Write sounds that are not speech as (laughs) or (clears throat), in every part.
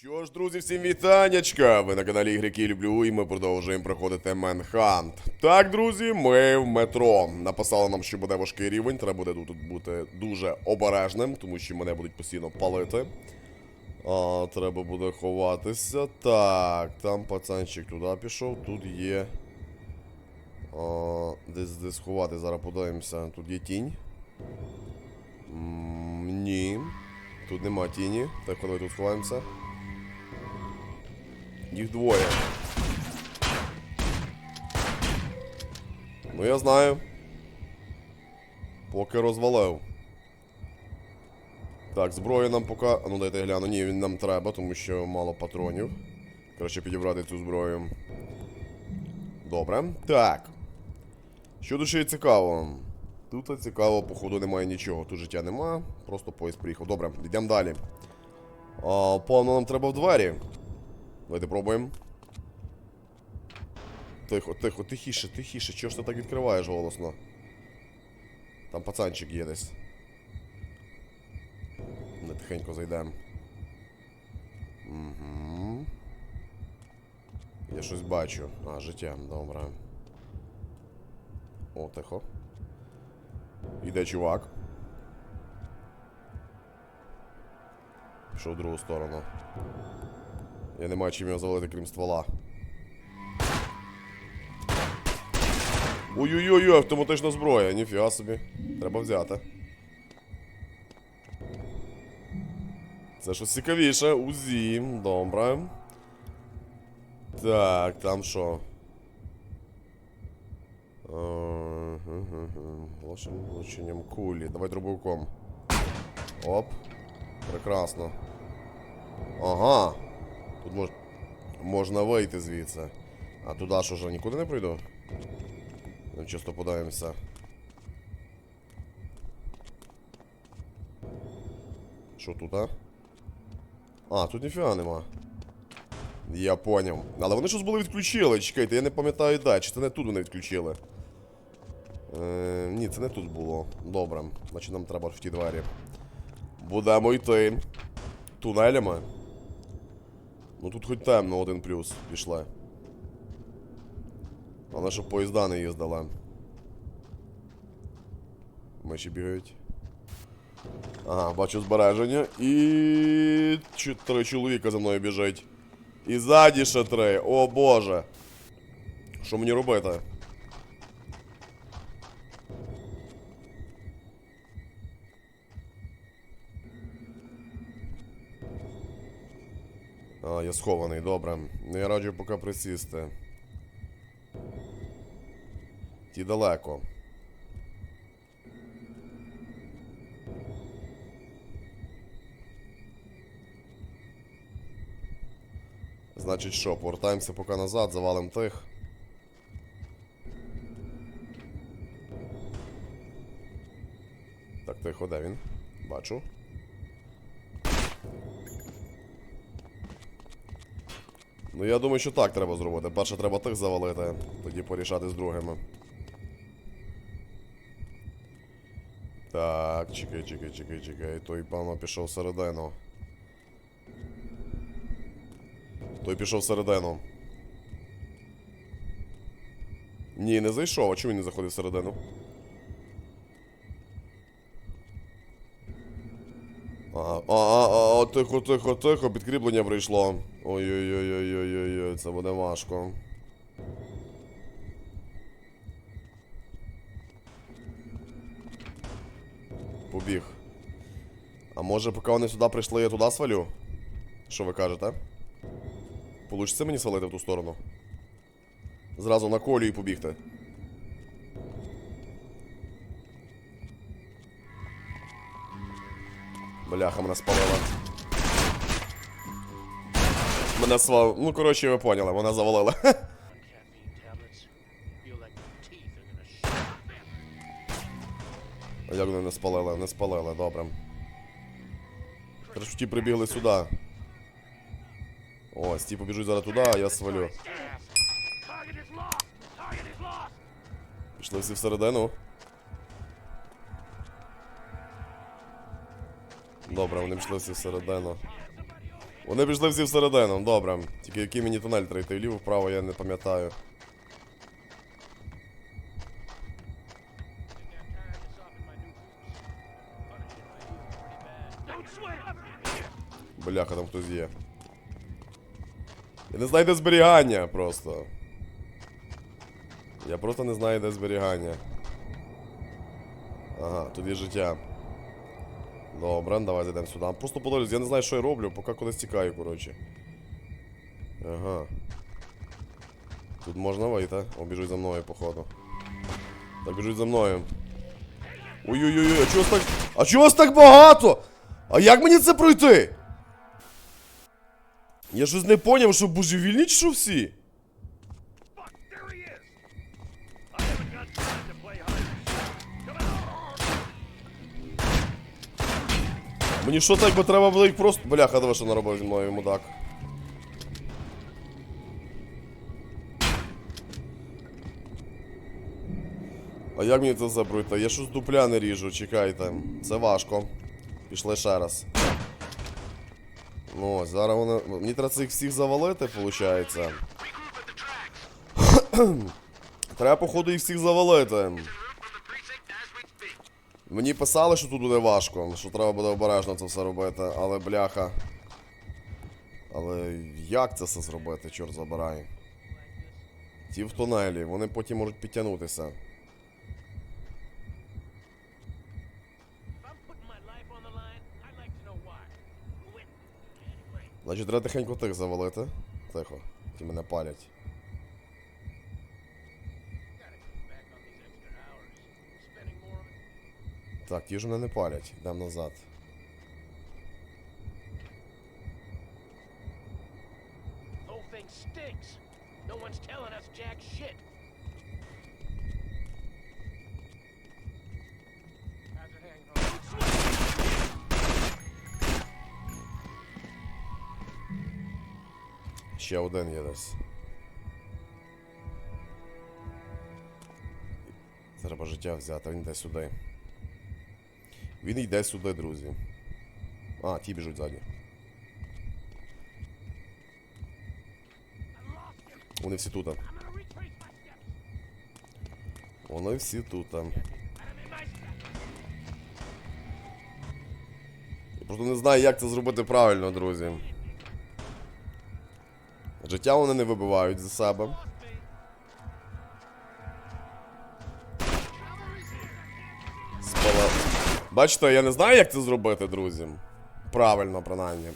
Що ж, друзі, всім вітаннячка! Ви на каналі Ігрики Люблю, і ми продовжуємо проходити Менхант. Так, друзі, ми в метро. Написали нам, що буде важкий рівень, треба буде тут бути дуже обережним, тому що мене будуть постійно палити. А, треба буде ховатися. Так, там пацанчик туди пішов, тут є. А, десь десь ховати, зараз подивимося. Тут є тінь. М, ні. Тут нема тіні. Так, коли тут сховаємося. Їх двоє. Ну я знаю. Поки розвалив. Так, зброю нам поки. А ну дайте гляну. Ні, він нам треба, тому що мало патронів. Краще підібрати цю зброю. Добре. Так. Що ще цікаво? Тут цікаво, походу, немає нічого. Тут життя нема. Просто поїзд приїхав. Добре, йдемо далі. А, Певно, нам треба в двері. Давайте пробуємо. Тихо, тихо, тихіше, тихіше. Чого ж ти так відкриваєш голосно? Там пацанчик є десь. Не тихенько зайдемо. Угу. Я щось бачу. А, життя, добре. О, тихо. Іде чувак. Пішов в другу сторону. Я не маю чим його завалити, крім ствола. Ой-ой-ой, автоматична зброя, ніфіга собі. Треба взяти. Це щось цікавіше. УЗІ, добре. Так, там що? Вашим влученням кулі. Давай дробовиком. Оп. Прекрасно. Ага. Тут мож... можна вийти звідси. А туди що ж нікуди не прийду? Ну, чисто подаємося. Що тут, а? А, тут ніфіга нема. Я поняв. Але вони щось були відключили, чекайте, я не пам'ятаю де, чи це не тут вони відключили. Е, ні, це не тут було. Добре, значить нам треба в ті двері. Будемо йти. Тунелями. Ну тут хоч темно один плюс пішли. Але щоб поїзда не їздили. Миші бігають. Ага, бачу збереження. І. чу- Три чоловіка за мною біжить. І ззаді ще три. О боже. Що мені робити? А, я схований, добре. Я раджу поки присісти. Ті далеко. Значить що, повертаємося поки назад, завалим тих. Так, тихо, де він? Бачу. Ну я думаю, що так треба зробити. Перше треба тих завалити, тоді порішати з другими. Так, чекай, чекай, чекай, чекай. Той, певно, пішов всередину. Той пішов всередину. Ні, не зайшов, а чому він не заходив всередину? Ага, а, а, а, тихо, тихо, тихо, підкріплення прийшло. Ой-ой-ой-ой-ой-ой, це буде важко. Побіг. А може, поки вони сюди прийшли, я туди свалю? Що ви кажете? Получиться мені свалити в ту сторону? Зразу на колію і побігти. Бляха, мене спалила. Мене свал... Ну, коротше, ви поняли, вона завалила. (laughs) Як вони не спалили? Не спалили, добре. Треба ж ті прибігли сюди. Ось, ті побіжуть зараз туди, а я свалю. Пішли всі всередину. Добре, вони пішли всі всередину. Вони пішли всі всередину, добре. Тільки який мені тунель треба йти вліво, вправо, я не пам'ятаю. Бляха, там хтось є. Я не знаю, де зберігання просто. Я просто не знаю, де зберігання. Ага, тут є життя. Добре, давай зайдемо сюди. Просто подивлюсь, я не знаю, що я роблю, поки кудись тікаю, коротше. Ага. Тут можна вийти. О, біжуть за мною, походу. Так, біжуть за мною. Ой-ой-ой, а чого так. А чого так багато? А як мені це пройти? Я щось не поняв, що божевільні чи що всі? Мені що так би треба було їх просто. Бляха, давай що наробив зі мною мудак. А як мені це пройти? Я щось дупля не ріжу, чекайте. Це важко. Пішли ще раз. Ну, ось, зараз вони. Мені треба цих всіх завалити, виходить. (clears throat) треба, походу, їх всіх завалити. Мені писали, що тут буде важко, що треба буде обережно це все робити, але бляха. Але як це все зробити, чорт забирай? Ті в тунелі, вони потім можуть підтягнутися. Значить, треба тихенько тих завалити. Тихо, ті мене палять. Так, ті ж мене не палять, йдемо назад. Ще один є десь. Треба життя взяти, він йде сюди. Він йде сюди, друзі. А, ті біжуть ззаді. Вони всі тут. Вони всі тут. Я просто не знаю, як це зробити правильно, друзі. Життя вони не вибивають за себе. Бачите, я не знаю, як це зробити, друзі. Правильно, принаймні.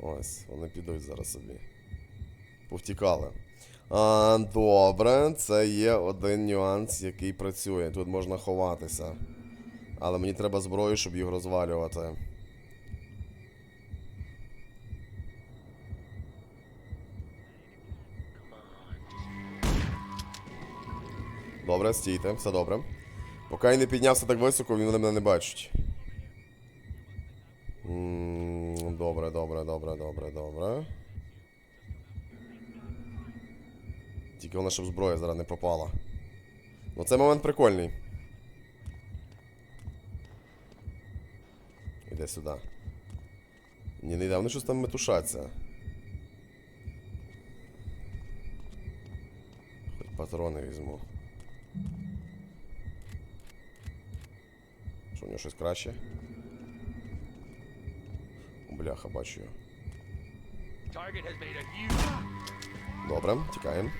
Ось, вони підуть зараз собі. Повтікали. А, добре, це є один нюанс, який працює. Тут можна ховатися. Але мені треба зброю, щоб їх розвалювати. Добре, стійте, все добре. Поки я не піднявся так високо, вони мене не бачать. Добре, добре, добре, добре, добре. Тільки вона щоб зброя зараз не пропала. Ну цей момент прикольний. Іде сюди. Ні, не йде, вони щось там метушаться. Хоч патрони візьму. Що щось краще? Бляха, бачу. Добре, тікаємо.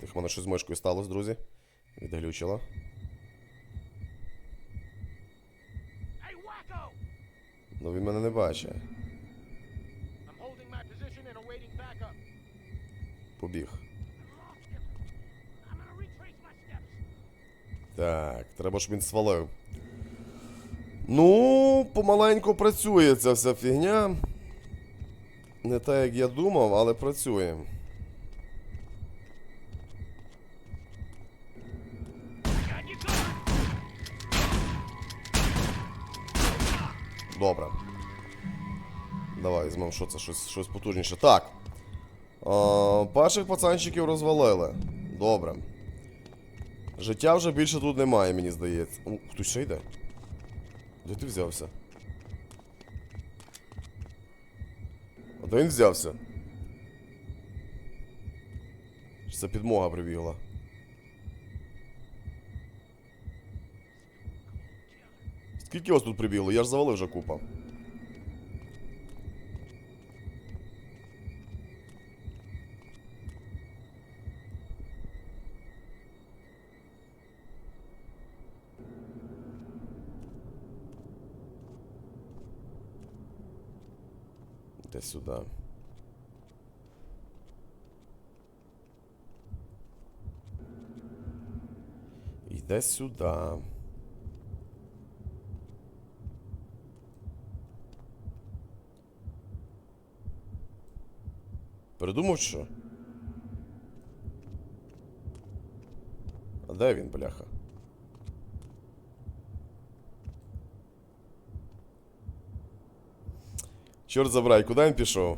Тих, мене щось з мишкою сталося, друзі. Відглючило. Ну він мене не бачить. Побіг. Так, треба, щоб він свалив. Ну, помаленьку працює ця вся фігня. Не так, як я думав, але працює. Добре. Давай, візьмемо, що це, щось, щось потужніше. Так. А, перших пацанчиків розвалили. Добре. Життя вже більше тут немає, мені здається. О, хтось ще йде? Де ти взявся? А де він взявся? Чи це підмога прибігла? Скільки вас тут прибігло? Я ж завалив вже купа. Іде сюди. Йде сюди. Придумав що? А де він, бляха? Чорт забирай, куди він пішов?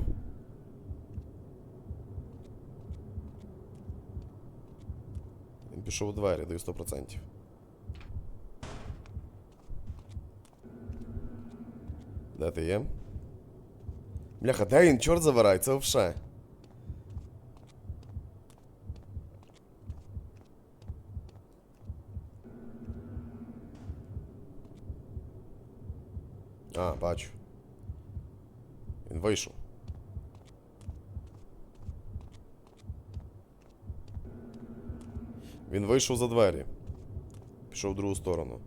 Він пішов у двері, даю 100%. Де ти є? Бляха, де він? Чорт забирай, це вше. А, бачу. Він вийшов. Він вийшов за двері. Пішов в другу сторону.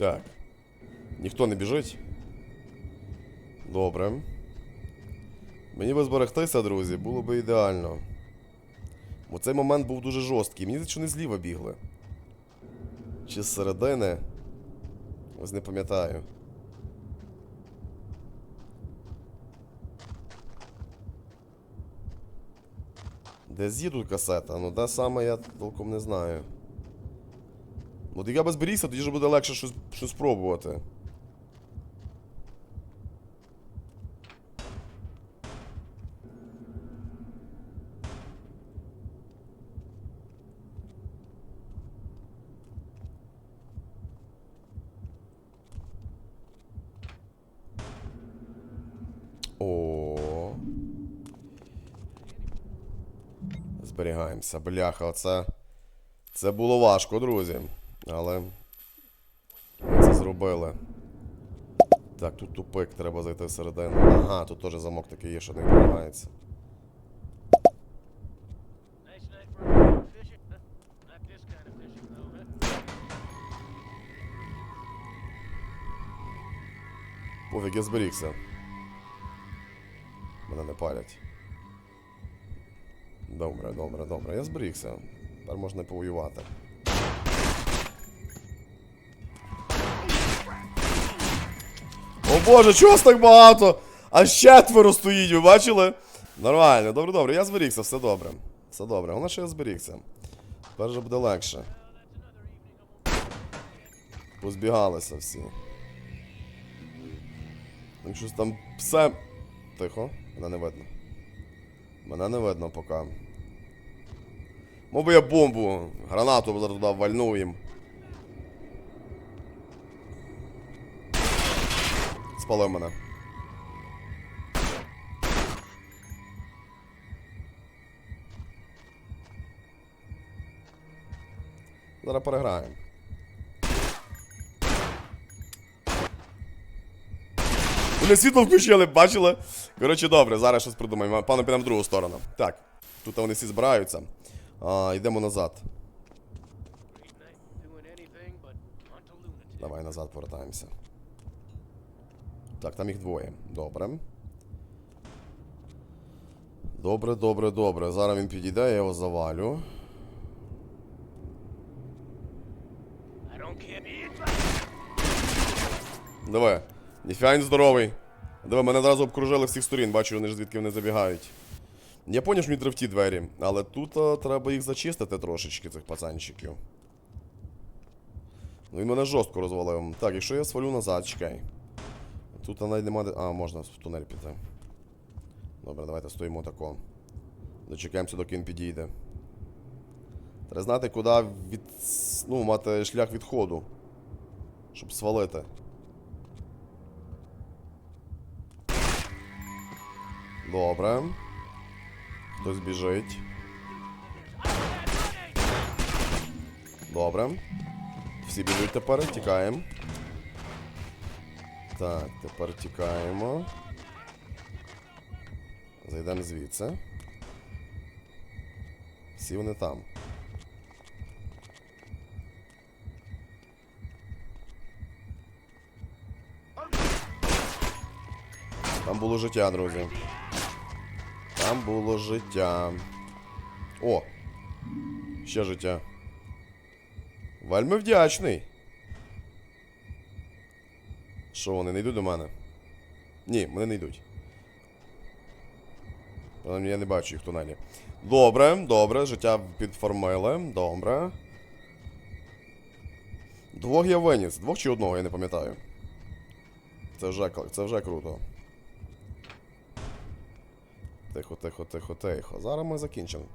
Так. Ніхто не біжить. Добре. Мені би зберегтися, друзі, було би ідеально. Бо цей момент був дуже жорсткий. Мені що не зліва бігли. Чи з середини. Ось не пам'ятаю. Де тут касета? Ну де саме я толком не знаю. От як я би зберігся, тоді ж буде легше щось, щось спробувати. О. Зберігаємося. Бляха, оце. Це було важко, друзі. Але. ми Це зробили. Так, тут тупик, треба зайти всередину. Ага, тут теж замок такий є, що не відкривається. Nice night for палять. Добре, добре, добре. Я зберігся. Тепер можна повоювати. О боже, чого так багато? Аж четверо стоїть, ви бачили? Нормально, добре, добре, я зберігся, все добре. Все добре, головне, що я зберігся. Тепер вже буде легше. Позбігалися всі. Там щось там все. Тихо, мене не видно. Мене не видно поки. Мов би я бомбу, гранату зараз туди вальнув їм. Спалив мене. Зараз переграємо. Вони світло включили, бачили? Коротше, добре, зараз щось придумаємо. Пане, підемо в другу сторону. Так, тут вони всі збираються. А, йдемо назад. Давай назад повертаємося. Так, там їх двоє. Добре. Добре, добре, добре. Зараз він підійде, я його завалю. Don't Ніфіга здоровий. Диви, мене одразу обкружили всіх сторін, бачу, вони ж звідки вони забігають. Я поняв, що мені треба в ті двері, але тут а, треба їх зачистити трошечки, цих пацанчиків. Ну він мене жорстко розвалив. Так, якщо я свалю назад, чекай. Тут навіть нема де. А, можна в тунель піти. Добре, давайте стоїмо тако. Дочекаємося, доки він підійде. Треба знати, куди від... ну, мати шлях відходу. Щоб свалити. Добре. Хтось біжить. Добре. Всі біжуть тепер, тікаємо. Так, тепер тікаємо. Зайдемо звідси. Всі вони там. Там було життя, друзі. Там було життя. О! Ще життя. Вельми вдячний. Що вони не йдуть до мене? Ні, вони не йдуть. Я не бачу їх в тунелі. Добре, добре, життя підформили. Добре. Двох я виніс. Двох чи одного, я не пам'ятаю. Це вже, це вже круто. Тихо, тихо, тихо, тихо. Зараз ми закінчимо.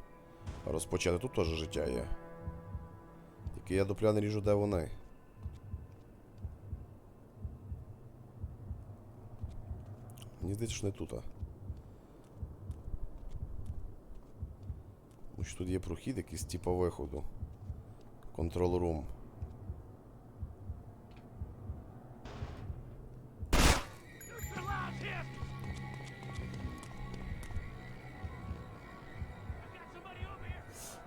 Розпочати. Тут теж життя є. Тільки я дупля не ріжу, де вони. Мені здається, що не тут. а. Тут є прохід якийсь типу виходу. Control room.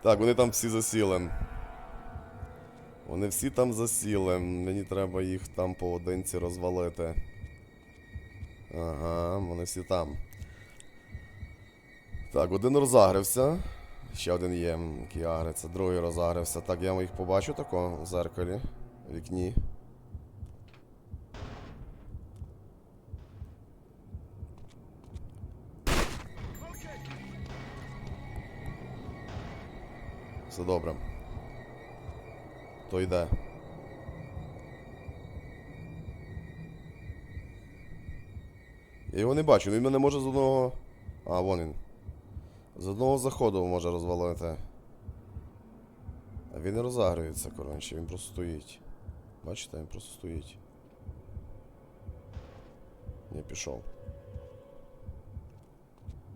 Так, вони там всі засіли. Вони всі там засіли. Мені треба їх там поодинці розвалити. Ага, вони всі там. Так, один розагрився. Ще один є, який агриться, другий розагрився. Так, я їх побачу тако в зеркалі, в вікні. Все добре. То йде. Я його не бачу, він мене може з одного. А, вон він. З одного заходу може розвалити. А він не розагрується, коротше, він просто стоїть. Бачите, він просто стоїть. Не пішов.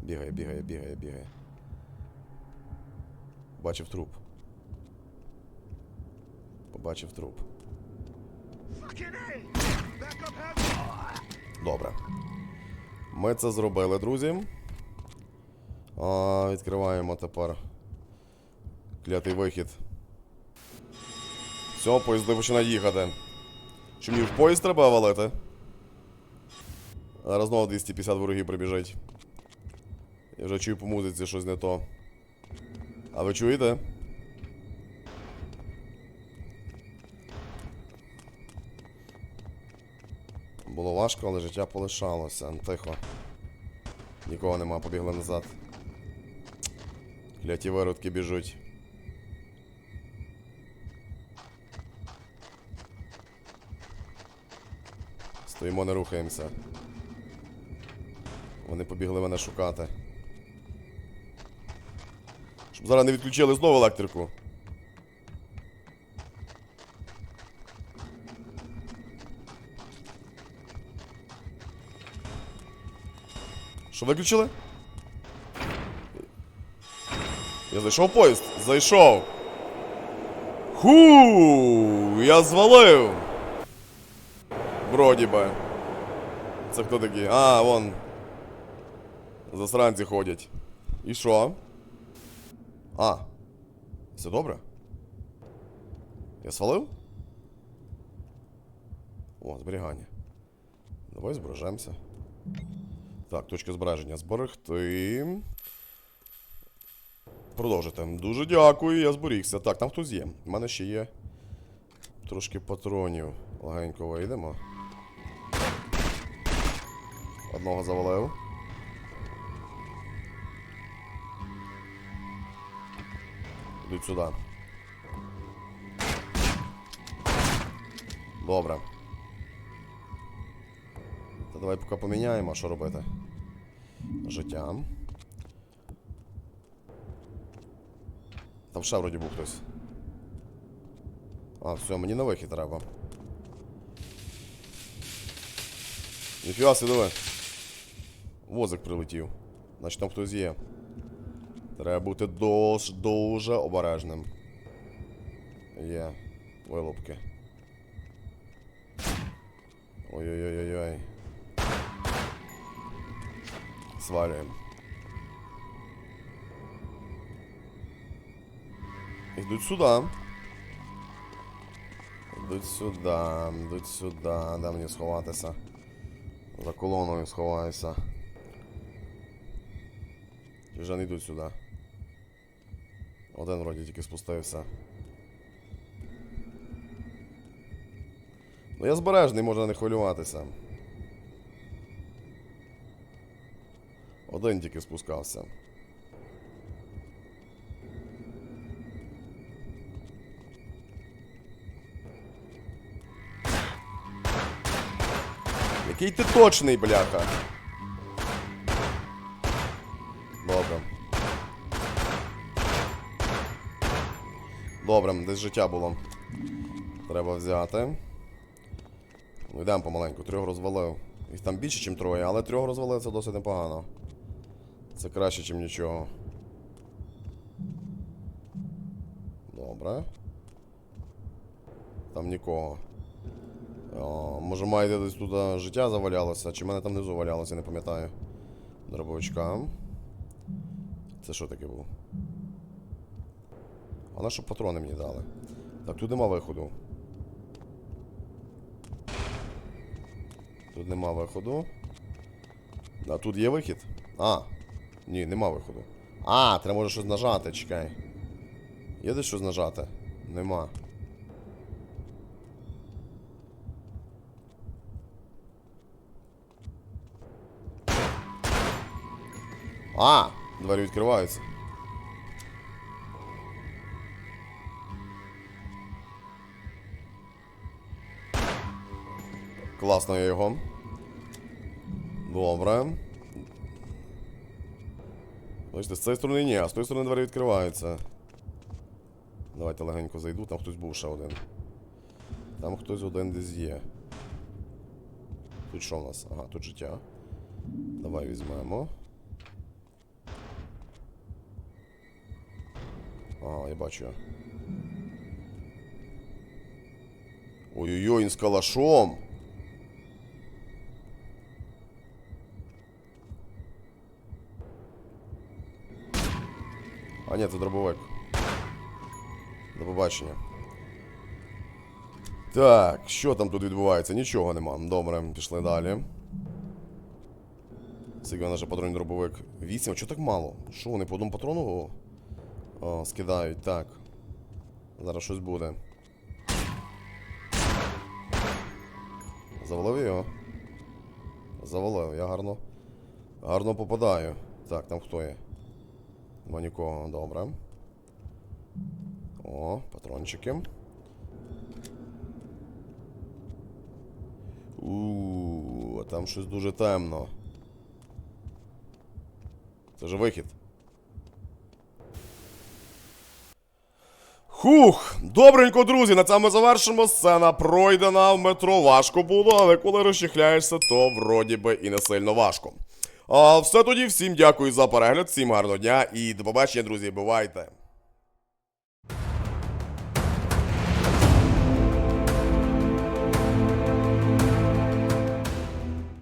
Бігає, бігає, бігає, бігає. Побачив труп. Побачив труп. Добре. Ми це зробили, друзі. А, відкриваємо тепер клятий вихід. Все, поїзди починає їхати. Що мені в поїзд треба валити? Зараз знову 250 ворогів прибіжить. Я вже чую по музиці щось не то. А ви чуєте? Було важко, але життя полишалося. Тихо. Нікого нема, побігли назад. Кляті виродки біжуть. Стоїмо, не рухаємося. Вони побігли мене шукати. Зараз не відключили знову електрику. Що виключили? Я зайшов поїзд? Зайшов. Ху, я звалив. Вроді би. Це хто такі? А, вон. Засранці ходять. І що? А. Все добре? Я свалив? О, зберігання. Давай збережемося. Так, точка збереження. Зберегти. Продовжити. Дуже дякую, я зберігся. Так, там хтось є. У мене ще є трошки патронів. Легенько вийдемо. Одного завалив. Йдуть сюди. Добре. Та давай поки поміняємо, а що робити? Життя. Там ще вроді був хтось. А, все, мені на вихід треба. Ніфіга си, диви. Возик прилетів. Значить там хтось є. Треба бути дуже, дуже обережним. Є. Вилупки. Ой-ой-ой-ой-ой. Свалюємо. Йдуть сюди. Йдуть сюди, йдуть сюди. Де мені сховатися? За колоною сховаюся. Вже не йдуть сюди. Один вроді тільки спустився. Ну я збережний, можна не хвилюватися. Один тільки спускався. Який ти точний, бляха. Добре, десь життя було. Треба взяти. Ну йдемо помаленьку, трьох розвалив. Їх там більше, ніж троє, але трьох розвалив це досить непогано. Це краще, ніж нічого. Добре. Там нікого. О, може маєте десь тут життя завалялося, чи в мене там внизу валялося, не пам'ятаю. Дробовичка. Це що таке було? А на що патрони мені дали? Так, тут нема виходу. Тут нема виходу. А тут є вихід? А. Ні, нема виходу. А, треба може щось нажати, чекай. Є десь щось нажати? Нема. А! Двері відкриваються. Класно я його. Добре. Бачите, з цієї сторони ні, а з тої сторони двері відкриваються. Давайте легенько зайду, там хтось був ще один. Там хтось один десь є. Тут що в нас? Ага, тут життя. Давай візьмемо. Ага, я бачу. Ой-ой-ой, він з калашом. А ні, це дробовик. До побачення. Так, що там тут відбувається? Нічого нема. Добре, пішли далі. Скільки наш патронний дробовик? Вісім, а чого так мало? Що, вони по одному патрону о, скидають? Так. Зараз щось буде. Завалив його. Завалив, я гарно. Гарно попадаю. Так, там хто є? Нікого, добре. О, патрончики. Ууу, а там щось дуже темно. Це ж вихід. Хух! Добренько, друзі, на цьому завершимо. Сцена пройдена в метро. Важко було, але коли розчехляєшся, то вроді би і не сильно важко. А все тоді, всім дякую за перегляд, всім гарного дня і до побачення, друзі. Бувайте!